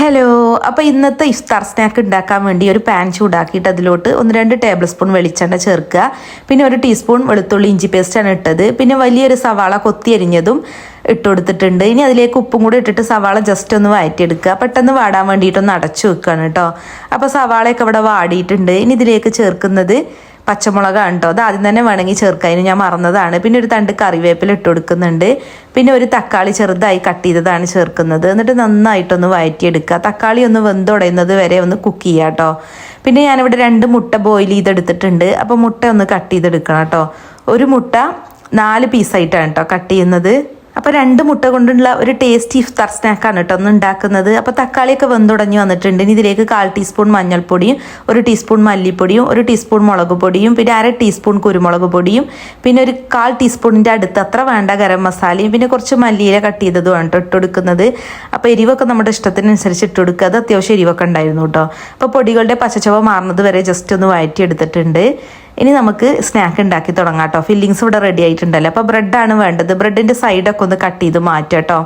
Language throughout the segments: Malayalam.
ഹലോ അപ്പോൾ ഇന്നത്തെ ഇഫ്താർ സ്നാക്ക് ഉണ്ടാക്കാൻ വേണ്ടി ഒരു പാൻ ചൂടാക്കിയിട്ട് അതിലോട്ട് ഒന്ന് രണ്ട് ടേബിൾ സ്പൂൺ വെളിച്ചെണ്ണ ചേർക്കുക. പിന്നെ ഒരു ടീസ്പൂൺ വെളുത്തുള്ളി ഇഞ്ചി പേസ്റ്റാണ് ഇട്ടത്. പിന്നെ വലിയൊരു സവാള കൊത്തി അരിഞ്ഞതും ഇട്ട് കൊടുത്തിട്ടുണ്ട്. ഇനി അതിലേക്ക് ഉപ്പും കൂടി ഇട്ടിട്ട് സവാള ജസ്റ്റ് ഒന്ന് വഴറ്റിയെടുക്കുക പെട്ടെന്ന് വാടാൻ വേണ്ടിയിട്ടൊന്ന് അടച്ചു വെക്കുകയാണ് കേട്ടോ. അപ്പോൾ സവാളയൊക്കെ ഇവിടെ വാടിയിട്ടുണ്ട്. ഇനി ഇതിലേക്ക് ചേർക്കുന്നത് പച്ചമുളകാണ് കേട്ടോ. അത് ആദ്യം തന്നെ വേണമെങ്കിൽ ചേർക്കാൻ ഞാൻ മറന്നതാണ്. പിന്നെ ഒരു തണ്ട് കറിവേപ്പില ഇട്ട് കൊടുക്കുന്നുണ്ട്. പിന്നെ ഒരു തക്കാളി ചെറുതായി കട്ട് ചെയ്തതാണ് ചേർക്കുന്നത്. എന്നിട്ട് നന്നായിട്ടൊന്ന് വഴറ്റിയെടുക്കുക. തക്കാളി ഒന്ന് വെന്തുടയുന്നത് വരെ ഒന്ന് കുക്ക് ചെയ്യുക കേട്ടോ. പിന്നെ ഞാനിവിടെ രണ്ട് മുട്ട ബോയിൽ ചെയ്തെടുത്തിട്ടുണ്ട്. അപ്പോൾ മുട്ട ഒന്ന് കട്ട് ചെയ്തെടുക്കണം കേട്ടോ. ഒരു മുട്ട നാല് പീസായിട്ടാണ് കേട്ടോ കട്ട് ചെയ്യുന്നത്. അപ്പോൾ രണ്ട് മുട്ട കൊണ്ടുള്ള ഒരു ടേസ്റ്റി ഇഫ്താർ സ്നാക്കാണ് കേട്ടോ ഒന്ന് ഉണ്ടാക്കുന്നത്. അപ്പോൾ തക്കാളിയൊക്കെ വെന്തുടഞ്ഞു വന്നിട്ടുണ്ട്. ഇനി ഇതിലേക്ക് കാൽ ടീസ്പൂൺ മഞ്ഞൾപ്പൊടിയും ഒരു ടീസ്പൂൺ മല്ലിപ്പൊടിയും ഒരു ടീസ്പൂൺ മുളക് പൊടിയും പിന്നെ അര ടീസ്പൂൺ കുരുമുളക് പൊടിയും പിന്നെ ഒരു കാൽ ടീസ്പൂണിന്റെ അടുത്ത് അത്ര വേണ്ട ഗരം മസാലയും പിന്നെ കുറച്ച് മല്ലിയില കട്ട് ചെയ്തതുമാണ് കേട്ടോ കൊടുക്കുന്നത്. അപ്പോൾ എരിവൊക്കെ നമ്മുടെ ഇഷ്ടത്തിനനുസരിച്ച് ഇട്ട് കൊടുക്കുക. അത് അത്യാവശ്യം എരിവൊക്കെ ഉണ്ടായിരുന്നു കേട്ടോ അപ്പോൾ പൊടികളുടെ പച്ചച്ചവ മാറുന്നത് വരെ ജസ്റ്റ് ഒന്ന് വഴറ്റി എടുത്തിട്ടുണ്ട് ഇനി നമുക്ക് സ്നാക്ക് ഉണ്ടാക്കി തുടങ്ങാം കേട്ടോ. ഫില്ലിങ്സ് ഇവിടെ റെഡി ആയിട്ടുണ്ടല്ലോ. അപ്പോൾ ബ്രെഡാണ് വേണ്ടത്. ബ്രെഡിന്റെ സൈഡൊക്കെ ഒന്ന് കട്ട് ചെയ്ത് മാറ്റാം കേട്ടോ.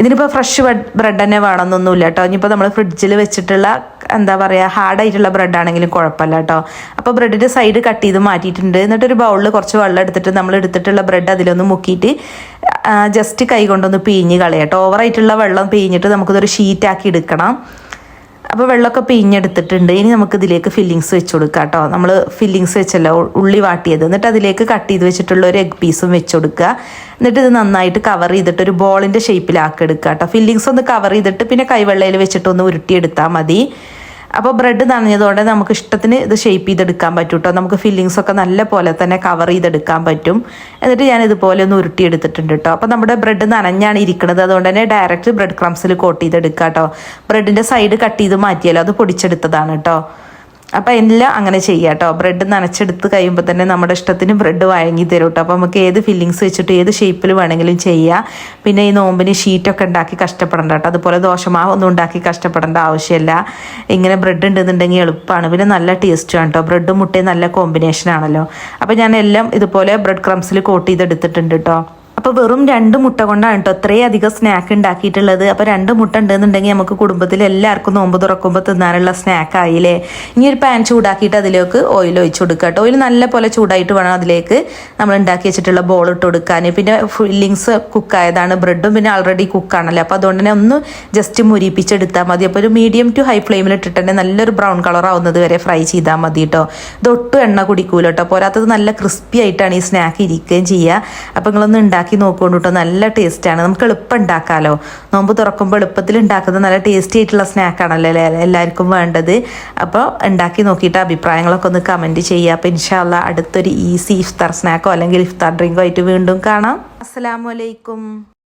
ഇതിനിപ്പോൾ ഫ്രഷ് ബ്രെഡ് തന്നെ വേണമെന്നൊന്നുമില്ല കേട്ടോ. ഇനിയിപ്പോൾ നമ്മൾ ഫ്രിഡ്ജിൽ വെച്ചിട്ടുള്ള എന്താ പറയുക ഹാർഡായിട്ടുള്ള ബ്രെഡാണെങ്കിലും കുഴപ്പമില്ല കേട്ടോ. അപ്പോൾ ബ്രെഡിന്റെ സൈഡ് കട്ട് ചെയ്ത് മാറ്റിയിട്ടുണ്ട്. എന്നിട്ട് ഒരു ബൗളിൽ കുറച്ച് വെള്ളം എടുത്തിട്ട് നമ്മൾ എടുത്തിട്ടുള്ള ബ്രെഡ് അതിലൊന്ന് മുക്കിയിട്ട് ജസ്റ്റ് കൈ കൊണ്ടൊന്ന് പിഴിഞ്ഞ് കളയാം കേട്ടോ. ഓവറായിട്ടുള്ള വെള്ളം പിഴിഞ്ഞിട്ട് നമുക്കിതൊരു ഷീറ്റാക്കി എടുക്കണം. അപ്പോൾ വെള്ളമൊക്കെ പിഴിഞ്ഞെടുത്തിട്ടുണ്ട്. ഇനി നമുക്ക് ഇതിലേക്ക് ഫില്ലിങ്സ് വെച്ച് കൊടുക്കാം കേട്ടോ നമ്മൾ ഫില്ലിങ്സ് വെച്ചല്ലോ ഉള്ളി വാട്ടിയത്. എന്നിട്ട് അതിലേക്ക് കട്ട് ചെയ്ത് വെച്ചിട്ടുള്ള ഒരു എഗ് പീസും വെച്ച് കൊടുക്കുക എന്നിട്ട് ഇത് നന്നായിട്ട് കവർ ചെയ്തിട്ട് ഒരു ബോളിന്റെ ഷേപ്പിലാക്കി എടുക്കുക കേട്ടോ ഫില്ലിങ്സ് ഒന്ന് കവർ ചെയ്തിട്ട് പിന്നെ കൈവെള്ളയിൽ വെച്ചിട്ട് ഒന്ന് ഉരുട്ടിയെടുത്താൽ മതി. അപ്പോൾ ബ്രെഡ് നനഞ്ഞതുകൊണ്ട് നമുക്ക് ഇഷ്ടത്തിന് ഇത് ഷേപ്പ് ചെയ്തെടുക്കാൻ പറ്റും കേട്ടോ നമുക്ക് ഫില്ലിങ്സ് ഒക്കെ നല്ല പോലെ തന്നെ കവർ ചെയ്തെടുക്കാൻ പറ്റും. എന്നിട്ട് ഞാൻ ഇതുപോലെ ഒന്ന് ഉരുട്ടിയെടുത്തിട്ടുണ്ട് കേട്ടോ അപ്പോൾ നമ്മുടെ ബ്രെഡ് നനഞ്ഞാണ് ഇരിക്കുന്നത്. അതുകൊണ്ട് തന്നെ ഡയറക്റ്റ് ബ്രെഡ് ക്രംസിൽ കോട്ട് ചെയ്തെടുക്കാം കേട്ടോ ബ്രെഡിന്റെ സൈഡ് കട്ട് ചെയ്ത് മാറ്റിയാലോ? അത് പൊടിച്ചെടുത്തതാണ് കേട്ടോ അപ്പോൾ എല്ലാം അങ്ങനെ ചെയ്യാം കേട്ടോ. ബ്രെഡ് നനച്ചെടുത്ത് കഴിയുമ്പോൾ തന്നെ നമ്മുടെ ഇഷ്ടത്തിന് ബ്രെഡ് വഴങ്ങി തരും കേട്ടോ. അപ്പോൾ നമുക്ക് ഏത് ഫില്ലിങ്സ് വെച്ചിട്ട് ഏത് ഷേപ്പിൽ വേണമെങ്കിലും ചെയ്യാം. പിന്നെ ഈ നോമ്പിന് ഷീറ്റൊക്കെ ഉണ്ടാക്കി കഷ്ടപ്പെടണ്ട കേട്ടോ. അതുപോലെ ദോശമാവ് ഒന്നും ഉണ്ടാക്കി കഷ്ടപ്പെടേണ്ട ആവശ്യമില്ല. ഇങ്ങനെ ബ്രെഡ് ഉണ്ടെന്നുണ്ടെങ്കിൽ എളുപ്പമാണ്. പിന്നെ നല്ല ടേസ്റ്റുമാണ് കേട്ടോ. ബ്രെഡും മുട്ടയും നല്ല കോമ്പിനേഷൻ ആണല്ലോ. അപ്പോൾ ഞാൻ എല്ലാം ഇതുപോലെ ബ്രെഡ് ക്രംസിൽ കോട്ട് ചെയ്തെടുത്തിട്ടുണ്ട് കേട്ടോ. അപ്പോൾ വെറും രണ്ട് മുട്ട കൊണ്ടാണ് കേട്ടോ അത്രയും അധികം സ്നാക്ക് ഉണ്ടാക്കിയിട്ടുള്ളത്. അപ്പോൾ രണ്ട് മുട്ട ഉണ്ടെന്നുണ്ടെങ്കിൽ നമുക്ക് കുടുംബത്തിൽ എല്ലാവർക്കും നോമ്പ് തുറക്കുമ്പോൾ തിന്നാനുള്ള സ്നാക്ക് ആയില്ലേ? ഇനി ഒരു പാൻ ചൂടാക്കിയിട്ട് അതിലേക്ക് ഓയിൽ ഒഴിച്ചു കൊടുക്കുക കേട്ടോ ഓയിൽ നല്ല പോലെ ചൂടായിട്ട് വേണം അതിലേക്ക് നമ്മൾ ഉണ്ടാക്കി വെച്ചിട്ടുള്ള ബോൾ ഇട്ട് കൊടുക്കാൻ. പിന്നെ ഫില്ലിങ്സ് കുക്ക് ആയതാണ്. ബ്രെഡും പിന്നെ ആൾറെഡി കുക്കാണല്ലോ അപ്പോൾ അതുകൊണ്ട് തന്നെ ഒന്ന് ജസ്റ്റ് മുരിപ്പിച്ചെടുത്താൽ മതി. അപ്പോൾ ഒരു മീഡിയം ടു ഹൈ ഫ്ലെയിമിൽ ഇട്ടിട്ട് തന്നെ നല്ലൊരു ബ്രൗൺ കളർ ആവുന്നത് വരെ ഫ്രൈ ചെയ്താൽ മതി കേട്ടോ ഇതൊട്ടും എണ്ണ കുടിക്കൂല കേട്ടോ പോരാത്തത് നല്ല ക്രിസ്പി ആയിട്ടാണ് ഈ സ്നാക്ക് ഇരിക്കുകയും ചെയ്യുക. അപ്പോൾ നിങ്ങളൊന്ന് ഉണ്ടാക്കി ഉണ്ടാക്കി നോക്കുകൊണ്ട് കേട്ടോ നല്ല ടേസ്റ്റാണ്. നമുക്ക് എളുപ്പം ഉണ്ടാക്കാമല്ലോ നോമ്പ് തുറക്കുമ്പോൾ എളുപ്പത്തിൽ ഉണ്ടാക്കുന്നത് നല്ല ടേസ്റ്റി ആയിട്ടുള്ള സ്നാക്കാണല്ലോ എല്ലാവർക്കും വേണ്ടത്. അപ്പോൾ ഉണ്ടാക്കി നോക്കിയിട്ട് അഭിപ്രായങ്ങളൊക്കെ ഒന്ന് കമന്റ് ചെയ്യുക. അപ്പോൾ ഇൻഷാല്ല അടുത്തൊരു ഈസി ഇഫ്താർ സ്നാക്കോ അല്ലെങ്കിൽ ഇഫ്താർ ഡ്രിങ്കോ ആയിട്ട് വീണ്ടും കാണാം. അസ്സാമലൈക്കും